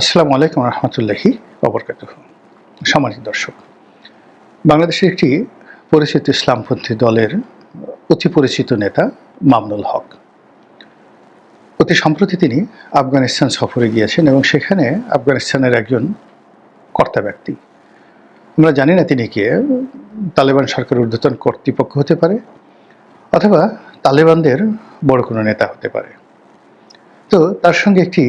আসসালামু আলাইকুম রহমতুল্লাহি অবরকাত সম্মানিত দর্শক, বাংলাদেশের একটি পরিচিত ইসলামপন্থী দলের অতি পরিচিত নেতা মামনুল হক। অতি সম্প্রতি তিনি আফগানিস্তান সফরে গিয়েছেন এবং সেখানে আফগানিস্তানের একজন কর্তা ব্যক্তি। আমরা জানি না তিনি কে, তালেবান সরকারের ঊর্ধ্বতন কর্তৃপক্ষ হতে পারে অথবা তালেবানদের বড় কোনো নেতা হতে পারে। তো তার সঙ্গে একটি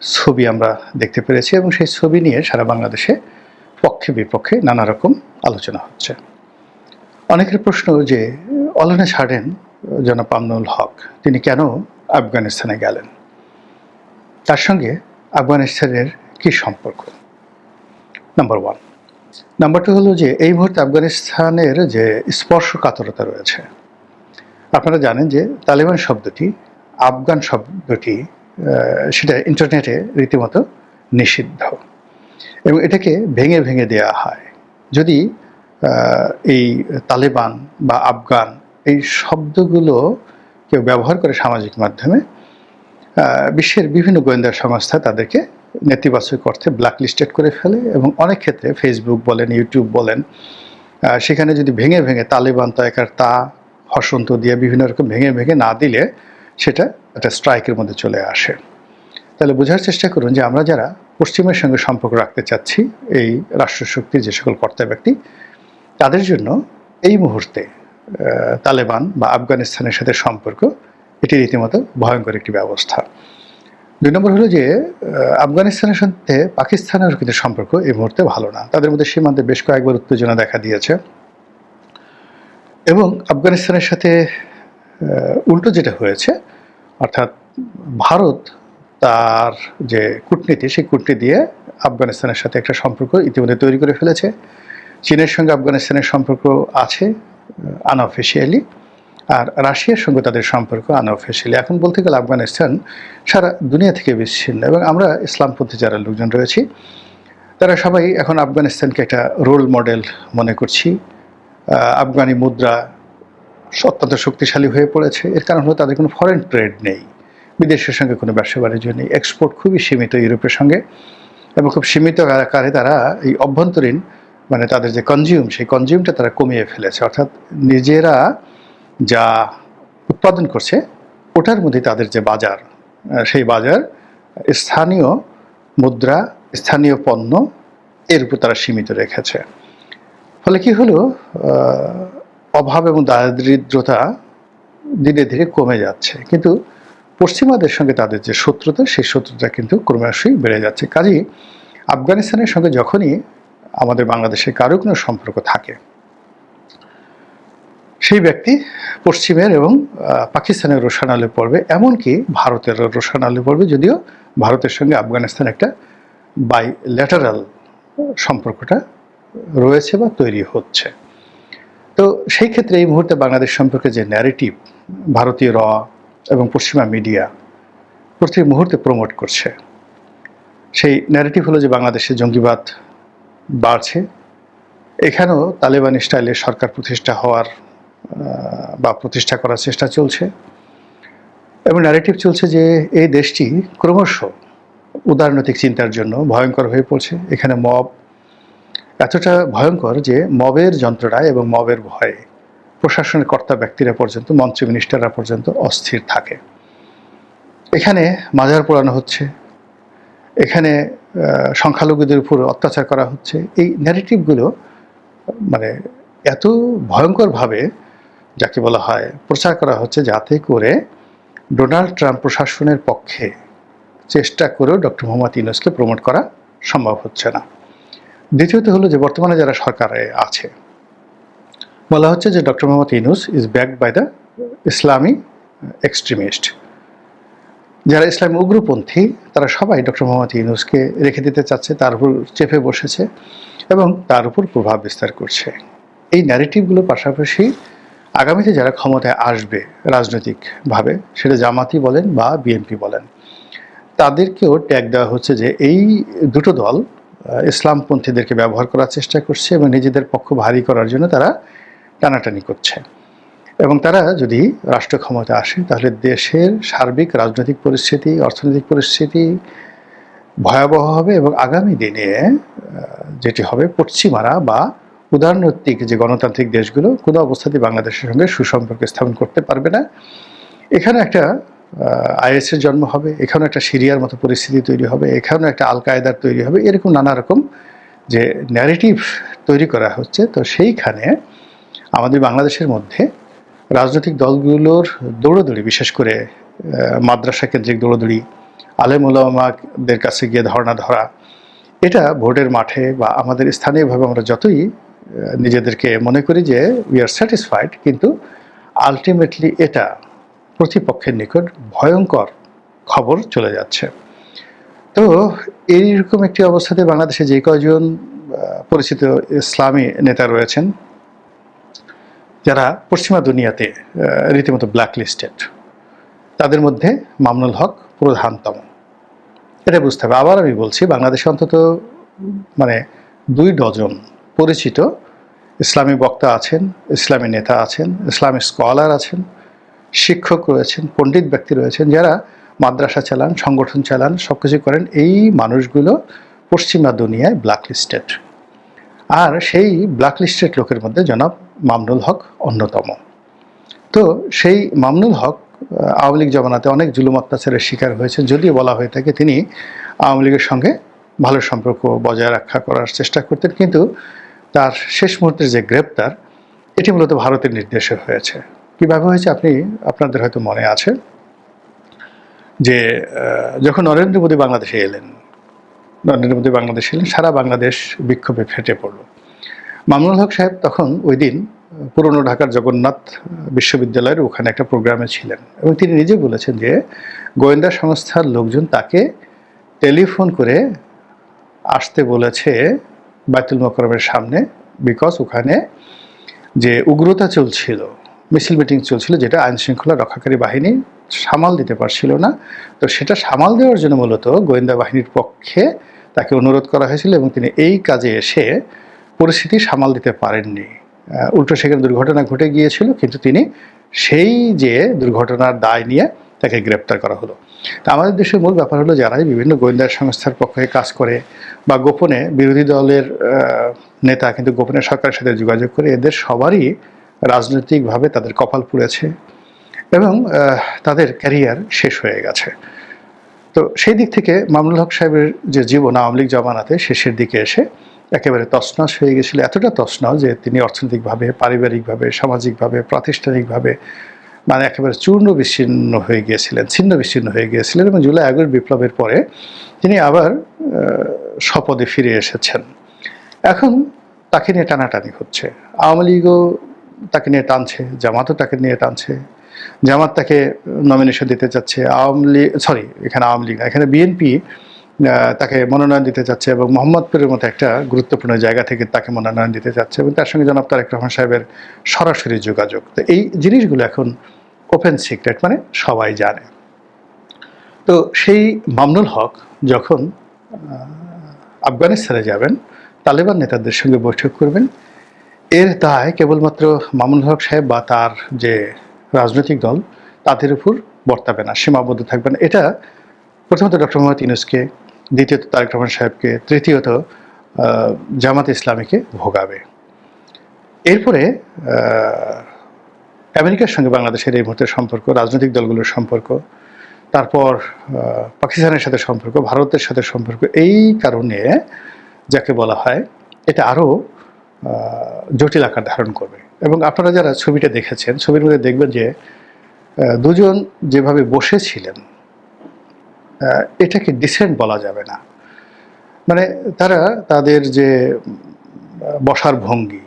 ছবি আমরা দেখতে পেরেছি এবং সেই ছবি নিয়ে সারা বাংলাদেশে পক্ষে বিপক্ষে নানা রকম আলোচনা হচ্ছে। অনেকের প্রশ্ন যে, অলনে ছাড়েন জনাব আমনুল হক, তিনি কেন আফগানিস্তানে গেলেন? তার সঙ্গে আফগানিস্তানের কি সম্পর্ক? নাম্বার ওয়ান নাম্বার টু হলো যে, এই মুহূর্তে আফগানিস্তানের যে স্পর্শকাতরতা রয়েছে, আপনারা জানেন যে তালেবান শব্দটি, আফগান শব্দটি সেটা ইন্টারনেটে রীতিমতো নিষিদ্ধ। এবং এটাকে ভেঙে ভেঙে দেয়া হয়। যদি এই তালেবান বা আফগান এই শব্দগুলো কেউ ব্যবহার করে সামাজিক মাধ্যমে বিশ্বের বিভিন্ন গোয়েন্দা সংস্থা তাদেরকে নেতিবাচক অর্থে ব্ল্যাকলিস্টেড করে ফেলে এবং অনেক ক্ষেত্রে ফেসবুক বলেন ইউটিউব বলেন সেখানে যদি ভেঙে ভেঙে তালেবান তয়কার তা, হসন্ত দিয়ে বিভিন্ন রকম ভেঙে ভেঙে না দিলে সেটা একটা স্ট্রাইকের মধ্যে চলে আসে। তাহলে বোঝার চেষ্টা করুন যে আমরা যারা পশ্চিমের সঙ্গে সম্পর্ক রাখতে চাচ্ছি, এই রাষ্ট্রশক্তির যে সকল কর্তা ব্যক্তি, তাদের জন্য এই মুহূর্তে তালেবান বা আফগানিস্তানের সাথে সম্পর্ক, এটি রীতিমতো ভয়ঙ্কর একটি ব্যবস্থা। দুই নম্বর হলো যে আফগানিস্তানের সাথে পাকিস্তানের কিন্তু সম্পর্ক এই মুহূর্তে ভালো না। তাদের মধ্যে সীমান্তে বেশ কয়েকবার উত্তেজনা দেখা দিয়েছে। এবং আফগানিস্তানের সাথে উল্টো যেটা হয়েছে, অর্থাৎ ভারত তার যে কূটনীতি, সেই কূটনীতি দিয়ে আফগানিস্তানের সাথে একটা সম্পর্ক ইতিমধ্যে তৈরি করে ফেলেছে। চীনের সঙ্গে আফগানিস্তানের সম্পর্ক আছে আনঅফিসিয়ালি আর রাশিয়ার সঙ্গে তাদের সম্পর্ক আনঅফিসিয়ালি এখন বলতে গেলে আফগানিস্তান সারা দুনিয়া থেকে বিচ্ছিন্ন এবং আমরা ইসলামপন্থী যারা লোকজন রয়েছি, তারা সবাই এখন আফগানিস্তানকে একটা রোল মডেল মনে করছি। আফগানি মুদ্রা অত্যন্ত শক্তিশালী হয়ে পড়েছে। এর কারণ হলো তাদের কোনো ফরেন ট্রেড নেই। বিদেশের সঙ্গে কোনো ব্যবসা বাণিজ্য নেই। এক্সপোর্ট খুবই সীমিত ইউরোপের সঙ্গে এবং খুব সীমিত আকারে তারা এই অভ্যন্তরীণ মানে তাদের যে কনজিউম সেই কনজিউমটা তারা কমিয়ে ফেলেছে। অর্থাৎ নিজেরা যা উৎপাদন করছে, ওটার মধ্যে তাদের যে বাজার সেই বাজার স্থানীয় মুদ্রা, স্থানীয় পণ্য এর উপর তারা সীমিত রেখেছে। ফলে কি হলো? অভাব এবং দারিদ্রতা ধীরে ধীরে কমে যাচ্ছে। কিন্তু পশ্চিমাদের সঙ্গে তাদের যে শত্রুতা, সেই শত্রুতা কিন্তু ক্রমশই বেড়ে যাচ্ছে। কাজেই আফগানিস্তানের সঙ্গে যখনই আমাদের বাংলাদেশের কারও কোনো সম্পর্ক থাকে, সেই ব্যক্তি পশ্চিমের এবং পাকিস্তানের রোশান আলে পড়বে, এমনকি ভারতের রোশান আলে পড়বে, যদিও ভারতের সঙ্গে আফগানিস্তান একটা বাই ল্যাটারাল সম্পর্কটা রয়েছে বা তৈরি হচ্ছে। তো সেই ক্ষেত্রে এই মুহূর্তে বাংলাদেশ সম্পর্কে যে ন্যারেটিভ ভারতীয় র এবং পশ্চিমা মিডিয়া প্রতি মুহূর্তে প্রমোট করছে, সেই ন্যারেটিভ হলো যে বাংলাদেশে জঙ্গিবাদ বাড়ছে। এখানেও তালেবান স্টাইলে সরকার প্রতিষ্ঠা হওয়ার বা প্রতিষ্ঠা করার চেষ্টা চলছে। এবং ন্যারেটিভ চলছে যে এই দেশটি ক্রমশ উদারনৈতিক চিন্তার জন্য ভয়ঙ্কর হয়ে পড়ছে। এখানে মব এতটা ভয়ঙ্কর যে মবের যন্ত্রণায় এবং মবের ভয়ে প্রশাসনের কর্তা ব্যক্তিরা পর্যন্ত, মন্ত্রী মিনিস্টাররা পর্যন্ত অস্থির থাকে। এখানে মাজার পোড়ানো হচ্ছে, এখানে সংখ্যালঘুদের উপর অত্যাচার করা হচ্ছে। এই ন্যারেটিভগুলো মানে এত ভয়ঙ্করভাবে যাকে বলা হয়, প্রচার করা হচ্ছে যাতে করে ডোনাল্ড ট্রাম্প প্রশাসনের পক্ষে চেষ্টা করেও ডক্টর মোহাম্মদ ইউনুসকে প্রমোট করা সম্ভব হচ্ছে না। দ্বিতীয়ত হলো যে বর্তমানে যারা সরকারে আছে, বলা হচ্ছে যে doctor Mohammad Yunus is backed by the Islami extremist যারা ইসলামী উগ্রপন্থী, তারা সবাই ডক্টর মোহাম্মদ ইউনুসকে রেখে দিতে চাচ্ছে, তার উপর চেপে বসেছে এবং তার উপর প্রভাব বিস্তার করছে। এই ন্যারেটিভগুলো পাশাপাশি আগামীতে যারা ক্ষমতায় আসবে রাজনৈতিকভাবে, সেটা জামাতি বলেন বা বিএনপি বলেন, তাদেরকেও ট্যাগ দেওয়া হচ্ছে যে এই দুটো দল ইসলামপন্থীদেরকে ব্যবহার করার চেষ্টা করছে এবং নিজেদের পক্ষ ভারী করার জন্য তারা টানাটানি করছে। এবং তারা যদি রাষ্ট্র ক্ষমতা আসে, তাহলে দেশের সার্বিক রাজনৈতিক পরিস্থিতি, অর্থনৈতিক পরিস্থিতি ভয়াবহ হবে এবং আগামী দিনে যেটি হবে পশ্চিমারা বা উদারনৈতিক যে গণতান্ত্রিক দেশগুলো, কোনো অবস্থাতেই বাংলাদেশের সঙ্গে সুসম্পর্ক স্থাপন করতে পারবে না। এখানে একটা আইএসের জন্ম হবে এখানে একটা সিরিয়ার মতো পরিস্থিতি তৈরি হবে এখানে একটা আল কায়দার তৈরি হবে, এরকম নানা রকম যে ন্যারেটিভ তৈরি করা হচ্ছে। তো সেইখানে আমাদের বাংলাদেশের মধ্যে রাজনৈতিক দলগুলোর দৌড়দৌড়ি, বিশেষ করে মাদ্রাসা কেন্দ্রিক দৌড়দৌড়ি, আলেম ওলামাদের কাছে গিয়ে ধর্ণা ধরা, এটা ভোটের মাঠে বা আমাদের স্থানীয়ভাবে আমরা যতই নিজেদেরকে মনে করি যে উই আর স্যাটিসফাইড কিন্তু আলটিমেটলি এটা প্রতিপক্ষের নিকট ভয়ঙ্কর খবর চলে যাচ্ছে। তো এইরকম একটি অবস্থাতে বাংলাদেশে যে কয়জন পরিচিত ইসলামী নেতা রয়েছেন, যারা পশ্চিমা দুনিয়াতে রীতিমতো ব্ল্যাক লিস্টেড তাদের মধ্যে মামনুল হক প্রধানতম। এটা বুঝতে হবে। আবার আমি বলছি, বাংলাদেশে অন্তত মানে দুই ডজন পরিচিত ইসলামী বক্তা আছেন, ইসলামী নেতা আছেন, ইসলামী স্কলার আছেন শিক্ষক রয়েছেন, পণ্ডিত ব্যক্তি রয়েছেন যারা মাদ্রাসা চালান, সংগঠন চালান সব কিছু করেন এই মানুষগুলো পশ্চিমা দুনিয়ায় ব্ল্যাক লিস্টেড আর সেই ব্ল্যাক লিস্টেড লোকের মধ্যে জনাব মামনুল হক অন্যতম। তো সেই মামনুল হক আওয়ামী লীগ জমানাতে অনেক জুলুম অত্যাচারের শিকার হয়েছে যদিও বলা হয়ে থাকে তিনি আওয়ামী লীগের সঙ্গে ভালো সম্পর্ক বজায় রক্ষা করার চেষ্টা করতেন, কিন্তু তার শেষ মুহূর্তের যে গ্রেপ্তার, এটি মূলত ভারতের নির্দেশে হয়েছে। কীভাবে হয়েছে আপনি, আপনাদের হয়তো মনে আছে যে যখন নরেন্দ্র মোদী বাংলাদেশে এলেন, নরেন্দ্র মোদী বাংলাদেশে এলেন, সারা বাংলাদেশ বিক্ষোভে ফেটে পড়ল। মামুনুল হক সাহেব তখন ওই দিন, পুরনো ঢাকার জগন্নাথ বিশ্ববিদ্যালয়ের ওখানে একটা প্রোগ্রামে ছিলেন এবং তিনি নিজে বলেছেন যে, গোয়েন্দা সংস্থার লোকজন তাকে টেলিফোন করে আসতে বলেছে বাইতুল মকরমের সামনে, বিকজ ওখানে যে উগ্রতা চলছিল। মিছিল মিটিং চলছিল যেটা আইন শৃঙ্খলা রক্ষাকারী বাহিনী সামাল দিতে পারছিল না। তো সেটা সামাল দেওয়ার জন্য মূলত গোয়েন্দা বাহিনীর পক্ষে তাকে অনুরোধ করা হয়েছিল এবং তিনি এই কাজে এসে পরিস্থিতি সামাল দিতে পারেননি। উল্টো সেখানে দুর্ঘটনা ঘটে গিয়েছিল, কিন্তু তিনি সেই যে দুর্ঘটনার দায় নিয়ে তাকে গ্রেপ্তার করা হলো। তা আমাদের দেশের মূল ব্যাপার হলো যারাই বিভিন্ন গোয়েন্দা সংস্থার পক্ষে কাজ করে বা গোপনে বিরোধী দলের নেতা কিন্তু গোপনে সরকারের সাথে যোগাযোগ করে এদের সবারই রাজনৈতিকভাবে তাদের কপাল পুড়েছে এবং তাদের ক্যারিয়ার শেষ হয়ে গেছে। তো সেই দিক থেকে মামুনুল হক সাহেবের যে জীবন আওয়ামী লীগ জমানাতে শেষের দিকে এসে একেবারে তছনছ হয়ে গেছিল। এতটা তছনছ যে তিনি অর্থনৈতিকভাবে, পারিবারিকভাবে, সামাজিকভাবে, প্রাতিষ্ঠানিকভাবে মানে একেবারে চূর্ণ বিচ্ছিন্ন হয়ে গিয়েছিলেন, ছিন্ন বিচ্ছিন্ন হয়ে গিয়েছিলেন এবং জুলাই আগস্ট বিপ্লবের পরে তিনি আবার স্বপদে ফিরে এসেছেন। এখন তাকে নিয়ে টানাটানি হচ্ছে। আওয়ামী লীগও তাকে নিয়ে টানছে, জামাতও তাকে নিয়ে টানছে, জামাত তাকে নমিনেশন দিতে চাচ্ছে আওয়ামী লীগ সরি এখানে আওয়ামী লীগ না, এখানে বিএনপি তাকে মনোনয়ন দিতে চাচ্ছে এবং মোহাম্মদপুরের মতো একটা গুরুত্বপূর্ণ জায়গা থেকে তাকে মনোনয়ন দিতে চাচ্ছে এবং তার সঙ্গে জনাব তারেক রহমান সাহেবের সরাসরি যোগাযোগ। তো এই জিনিসগুলো এখন ওপেন সিক্রেট মানে সবাই জানে। তো সেই মামনুল হক যখন আফগানিস্তানে যাবেন, তালেবান নেতাদের সঙ্গে বৈঠক করবেন এর দায় কেবলমাত্র মামুনুল হক সাহেব বা তার যে রাজনৈতিক দল, তাদের উপর বর্তাবে না, সীমাবদ্ধ থাকবে না। এটা প্রথমত ডক্টর মোহাম্মদ ইউনুসকে, দ্বিতীয়ত তারেক রহমান সাহেবকে, তৃতীয়ত জামাত ইসলামীকে ভোগাবে। এরপরে আমেরিকার সঙ্গে বাংলাদেশের এই মুহূর্তের সম্পর্ক, রাজনৈতিক দলগুলোর সম্পর্ক, তারপর পাকিস্তানের সাথে সম্পর্ক, ভারতের সাথে সম্পর্ক, এই কারণে যাকে বলা হয়, এটা আরও জটিল আকার ধারণ করবে। এবং আপনারা যারা ছবিটা দেখেছেন, ছবির মধ্যে দেখবেন যে দুজন যেভাবে বসেছিলেন এটাকে ডিসেন্ট বলা যাবে না। মানে তারা তাদের যে বসার ভঙ্গি,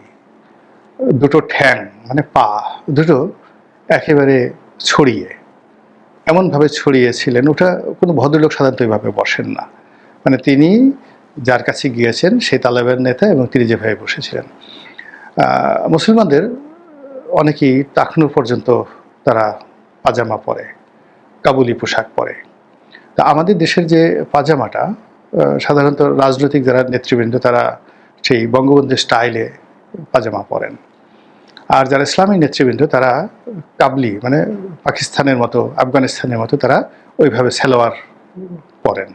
দুটো ঠ্যাং মানে পা, দুটো একেবারে ছড়িয়ে, এমনভাবে ছড়িয়েছিলেন। ওটা কোনো ভদ্রলোক সাধারণত এইভাবে বসেন না। মানে তিনি যার কাছে গিয়েছেন সেই তালেবের নেতা এবং তিনি যেভাবে বসেছিলেন। মুসলমানদের অনেকেই টাকনু পর্যন্ত তারা পাজামা পরে, কাবুলি পোশাক পরে। তা আমাদের দেশের যে পাজামাটা সাধারণত রাজনৈতিক যারা নেতৃবৃন্দ তারা সেই বঙ্গবন্ধু স্টাইলে পাজামা পরেন। আর যারা ইসলামী নেতৃবৃন্দ তারা কাবলি মানে পাকিস্তানের মতো, আফগানিস্তানের মতো তারা ওইভাবে সালোয়ার পরেন।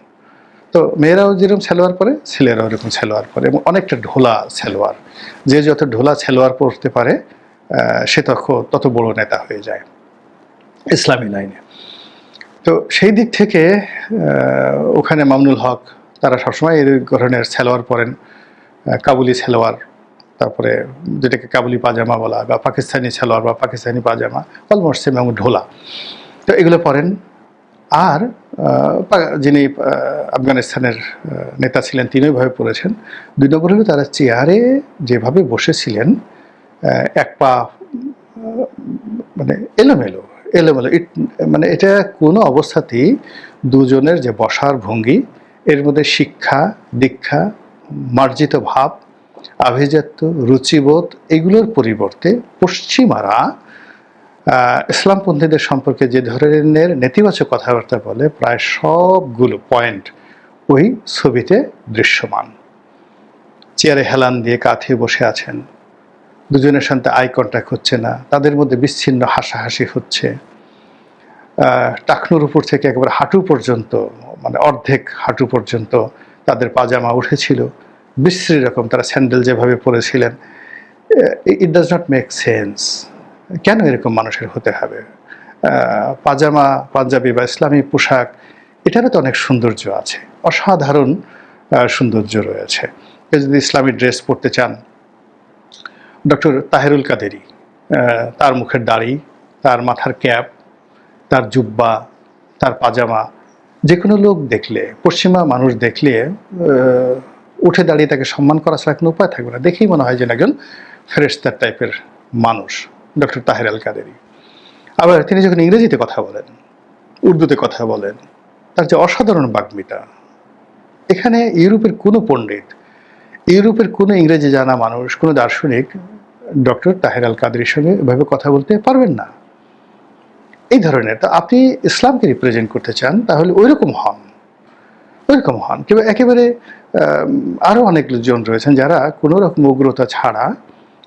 তো মেয়েরাও যেরকম সালোয়ার পরে, ছেলেরাও এরকম সালোয়ার পরে এবং অনেকটা ঢোলা সালোয়ার। যে যত ঢোলা সালোয়ার পরতে পারে সে তখন তত বড় নেতা হয়ে যায় ইসলামী লাইনে। তো সেই দিক থেকে ওখানে মামনুল হক, তারা সবসময় এই ধরনের সালোয়ার পরেন কাবুলি সালোয়ার, তারপরে যেটাকে কাবুলি পাজামা বলা বা পাকিস্তানি সালোয়ার বা পাকিস্তানি পাজামা, অলমোস্ট সেম এবং ঢোলা। তো এগুলো পরেন। আর যিনি আফগানিস্তানের নেতা ছিলেন তিনিও ভাবে পড়েছেন। দুই নম্বর হলো তারা চেয়ারে যেভাবে বসেছিলেন এক পা মানে এলোমেলো এলোমেলো। ইট মানে এটা কোনো অবস্থাতেই দুজনের যে বসার ভঙ্গি, এর মধ্যে শিক্ষা, দীক্ষা, মার্জিত ভাব, আভিজাত্য, রুচিবোধ, এগুলোর পরিবর্তে পশ্চিমারা ইসলামপন্থীদের সম্পর্কে যে ধরনের নেতিবাচক কথাবার্তা বলে প্রায় সবগুলো পয়েন্ট ওই ছবিতে দৃশ্যমান। চেয়ারে হেলান দিয়ে কাঁথে বসে আছেন। দুজনের সাথে আই কন্ট্যাক্ট হচ্ছে না। তাদের মধ্যে বিচ্ছিন্ন হাসাহাসি হচ্ছে। টাকনুর উপর থেকে একেবারে হাঁটু পর্যন্ত মানে অর্ধেক হাঁটু পর্যন্ত তাদের পাজামা উঠেছিল। বিশ্রী রকম তারা স্যান্ডেল যেভাবে পরেছিলেন। It does not make sense কেন এরকম মানুষের হতে হবে? পাজামা, পাঞ্জাবি বা ইসলামী পোশাক, এটারও তো অনেক সৌন্দর্য আছে। অসাধারণ সৌন্দর্য রয়েছে। কেউ যদি ইসলামী ড্রেস পরতে চান, ডক্টর তাহেরুল কাদেরি তার মুখের দাড়ি, তার মাথার ক্যাপ, তার জুব্বা, তার পাজামা যে কোনো লোক দেখলে, পশ্চিমা মানুষ দেখলে উঠে দাঁড়িয়ে তাকে সম্মান করা ছাড়া কোনো উপায় থাকবে না। দেখেই মনে হয় যে একজন ফেরেস্তার টাইপের মানুষ। ডক্টর তাহের আল কাদেরি। আবার তিনি যখন ইংরেজিতে কথা বলেন, উর্দুতে কথা বলেন, তার যে অসাধারণ বাগ্মিতা, এখানে ইউরোপের কোনো পণ্ডিত, ইউরোপের কোনো ইংরেজি জানা মানুষ, কোনো দার্শনিক ডক্টর তাহের আল কাদেরির সঙ্গে এভাবে কথা বলতে পারবেন না। এই ধরনের, তো আপনি ইসলামকে রিপ্রেজেন্ট করতে চান, তাহলে ওইরকম হন। ওইরকম হন। কিংবা একেবারে আরও অনেক লোকজন রয়েছেন যারা কোনো রকম উগ্রতা ছাড়া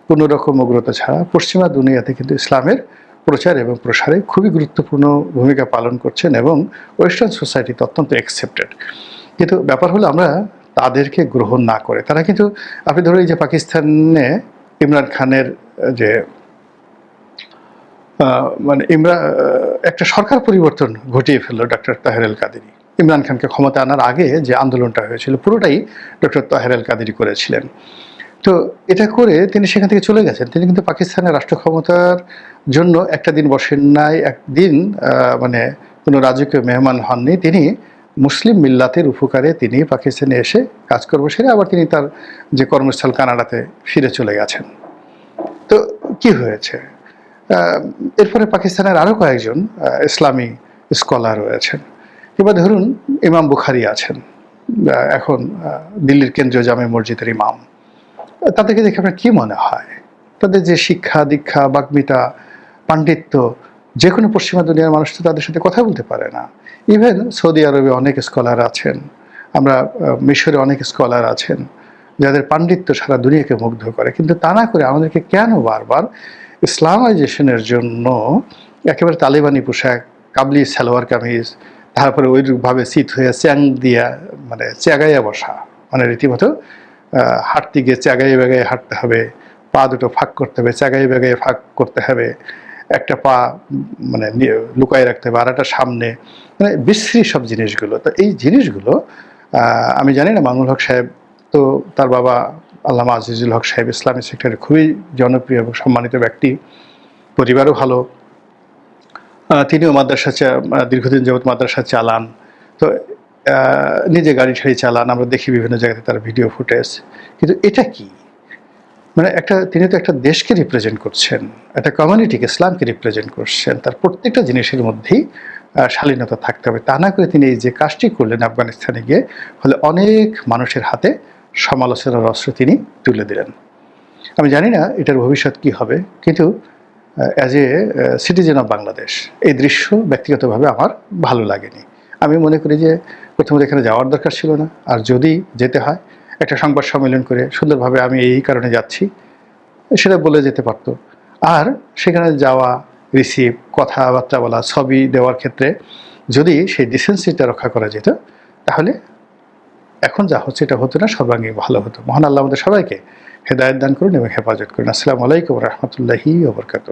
কোনো রকম উগ্রতা ছাড়া পশ্চিমা দুনিয়াতে কিন্তু ইসলামের প্রচার এবং প্রসারে খুবই গুরুত্বপূর্ণ ভূমিকা পালন করছেন এবং ওয়েস্টার্ন সোসাইটিতে অত্যন্ত অ্যাকসেপ্টেড কিন্তু ব্যাপার হলো আমরা তাদেরকে গ্রহণ না করে। তারা কিন্তু, আপনি ধরুন এই যে পাকিস্তানে ইমরান খানের যে মানে ইমরান একটা সরকার পরিবর্তন ঘটিয়ে ফেলল ডক্টর তাহের আল কাদেরি। ইমরান খানকে ক্ষমতা আনার আগে যে আন্দোলনটা হয়েছিল, পুরোটাই ডক্টর তাহের আল কাদেরি করেছিলেন। তো এটা করে তিনি সেখান থেকে চলে গেছেন। তিনি কিন্তু পাকিস্তানের রাষ্ট্র ক্ষমতার জন্য একটা দিন বসেন নাই, একদিন মানে কোনো রাজকীয় মেহমান হননি। তিনি মুসলিম মিল্লাতের উপকারে তিনি পাকিস্তানে এসে কাজকর্ম সেরে আবার তিনি তার যে কর্মস্থল কানাডাতে ফিরে চলে গেছেন। তো কি হয়েছে? এরপরে পাকিস্তানের আরও কয়েকজন ইসলামী স্কলার রয়েছেন। এবার ধরুন ইমাম বুখারি আছেন এখন দিল্লির কেন্দ্রীয় জামে মসজিদের ইমাম। তাদেরকে দেখে আপনার কি মনে হয়? তাদের যে শিক্ষা, দীক্ষা, বাগ্মিতা, পাণ্ডিত্য, যে কোনো পশ্চিমা দুনিয়ার মানুষ তো তাদের সাথে কথা বলতে পারে না। ইভেন সৌদি আরবে অনেক স্কলার আছেন। আমরা মিশরে অনেক স্কলার আছেন যাদের পাণ্ডিত্য সারা দুনিয়াকে মুগ্ধ করে। কিন্তু তা না করে আমাদেরকে কেন বারবার ইসলামাইজেশনের জন্য একেবারে তালিবানি পোশাক, কাবলি সালোয়ার কামিজ, তারপরে ওইভাবে শীত হয়ে চ্যাং দিয়া মানে চ্যাগাইয়া বসা মানে রীতিমতো হাঁটতে গিয়ে চ্যাগাই বেগাই হাঁটতে হবে, পা দুটো ফাঁক করতে হবে চ্যাগাই বেগাই ফাঁক করতে হবে, একটা পা মানে লুকায় রাখতে হবে, আর একটা সামনে মানে বিশ্রী সব জিনিসগুলো। তো এই জিনিসগুলো আমি জানি না মামুল হক সাহেব তো তার বাবা আল্লামা আজিজুল হক সাহেব, ইসলামী সেক্টরে খুবই জনপ্রিয় এবং সম্মানিত ব্যক্তি, পরিবারও ভালো। তিনিও মাদ্রাসা দীর্ঘদিন যাবত মাদ্রাসা চালান। তো নিজে গাড়ি ঠাড়ি চালান, আমরা দেখি বিভিন্ন জায়গাতে তার ভিডিও ফুটেজ কিন্তু এটা কি? মানে একটা, তিনি তো একটা দেশকে রিপ্রেজেন্ট করছেন, একটা কমিউনিটিকে ইসলামকে রিপ্রেজেন্ট করছেন, তার প্রত্যেকটা জিনিসের মধ্যেই শালীনতা থাকতে হবে। তা না করে তিনি এই যে কাজটি করলেন আফগানিস্তানে গিয়ে, ফলে অনেক মানুষের হাতে সমালোচনার অস্ত্র তিনি তুলে দিলেন। আমি জানি না এটার ভবিষ্যৎ কি হবে, কিন্তু as a citizen of Bangladesh এই দৃশ্য ব্যক্তিগতভাবে আমার ভালো লাগেনি। আমি মনে করি যে প্রথমত এখানে যাওয়ার দরকার ছিল না। আর যদি যেতে হয়, একটা সংবাদ সম্মেলন করে সুন্দরভাবে আমি এই কারণে যাচ্ছি, সেটা বলে যেতে পারতো। আর সেখানে যাওয়া রিসিভ কথাবার্তা বলা, ছবি দেওয়ার ক্ষেত্রে যদি সেই ডিসেন্সিটা রক্ষা করা যেত, তাহলে এখন যা হচ্ছে এটা হতো না, সর্বাঙ্গীন ভালো হতো। মহান আল্লাহ আমাদের সবাইকে হেদায়ত দান করুন এবং হেফাজত করুন। আসসালামু আলাইকুম রহমতুল্লাহি ওবরকাত